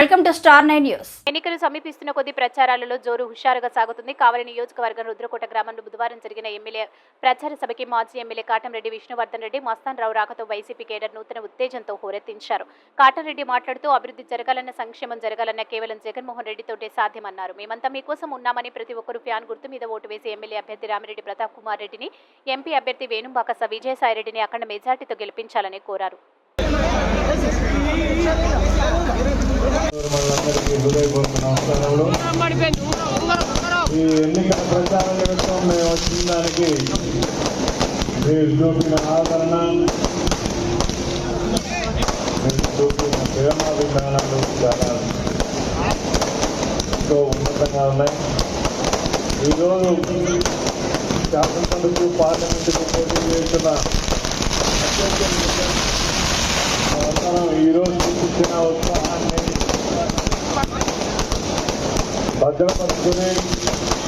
Welcome to star nine news. ఎన్నికలు సమీపిస్తున్న కొద్ది ప్రచారాలలో జోరు హుషారుగా సాగుతుంది. కావలి నియోజకవర్గం రుద్రకోట గ్రామంలో బుధవారం జరిగిన ఎమ్మెల్యే ప్రచార సభకి మాజీ ఎమ్మెల్యే కాటంరెడ్డి విష్ణువర్ధన్ రెడ్డి మస్తాన్ రావు రాకతో వైసీపీ కేడర్ నూతన ఉత్తేజంతో హోరెత్తించారు. కాటంరెడ్డి మాట్లాడుతూ అభివృద్ధి జరగాలన్న సంక్షేమం జరగాలన్న కేవలం జగన్మోహన్ రెడ్డితోటే సాధ్యమన్నారు. మేమంతా మీకోసం ఉన్నామని ప్రతి ఒక్కరూ ఫ్యాన్ గుర్తు మీద ఓటు వేసి ఎమ్మెల్యే అభ్యర్థి రామిరెడ్డి ప్రతాప్ కుమార్ రెడ్డిని ఎంపీ అభ్యర్థి వేణుంబాకస విజయసాయిరెడ్డిని అఖండ మెజార్టీతో గెలిపించాలని కోరారు. నమస్కారములు ఈ ఎన్నికల ప్రచార నిమిత్తం మేము వచ్చిన దానికి మీరు చూపిన ఆదరణ మీరు చూపిన ప్రేమాభిమానాలు చాలా ఎంతో ఉన్నతంగా ఉన్నాయి ఈరోజు శాసనసభకు పార్లమెంటుకు పోటీ చేస్తున్న ఉత్సాహాన్ని భద్రపరుచుకుని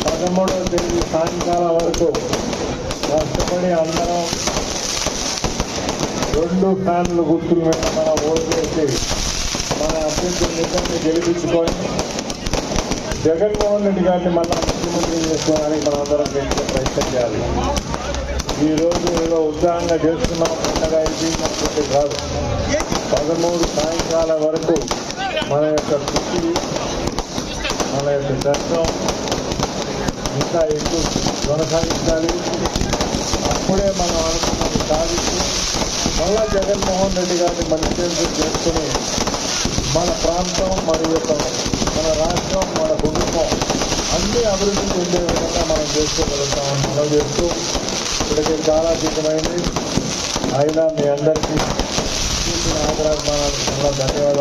పదమూడవ తేదీ సాయంకాలం వరకు కష్టపడి అందరం రెండు ఫ్యాన్లు గుర్తుల మీద మనం ఓటు వేసి మన అభ్యర్థులు నిజాన్ని గెలిపించుకొని జగన్మోహన్ రెడ్డి గారిని మళ్ళీ ముఖ్యమంత్రి చేసుకోవడానికి మనం అందరం చేసే ప్రయత్నం చేయాలి. ఈ రోజు ఏదో ఉత్సాహంగా చేస్తున్నాం పండగ అయిపోయింది కాదు. పదమూడు సాయంకాలం వరకు మన యొక్క కృషి మన యొక్క చట్టం ఇంకా ఎక్కువ కొనసాగించాలి. అప్పుడే మనం అనుకున్నది సాధించి మళ్ళా జగన్మోహన్ రెడ్డి గారిని మంచి చేసుకుని మన ప్రాంతం మన యొక్క మన రాష్ట్రం మన కుటుంబం అన్నీ అభివృద్ధి చెందే విధంగా మనం చేసుకోగలుగుతామని మనం చేస్తూ ఇప్పటికే చాలా సిద్ధమైంది అయినా మీ అందరికీ చూసిన ఆదరాభిమానాలు చాలా ధన్యవాదాలు.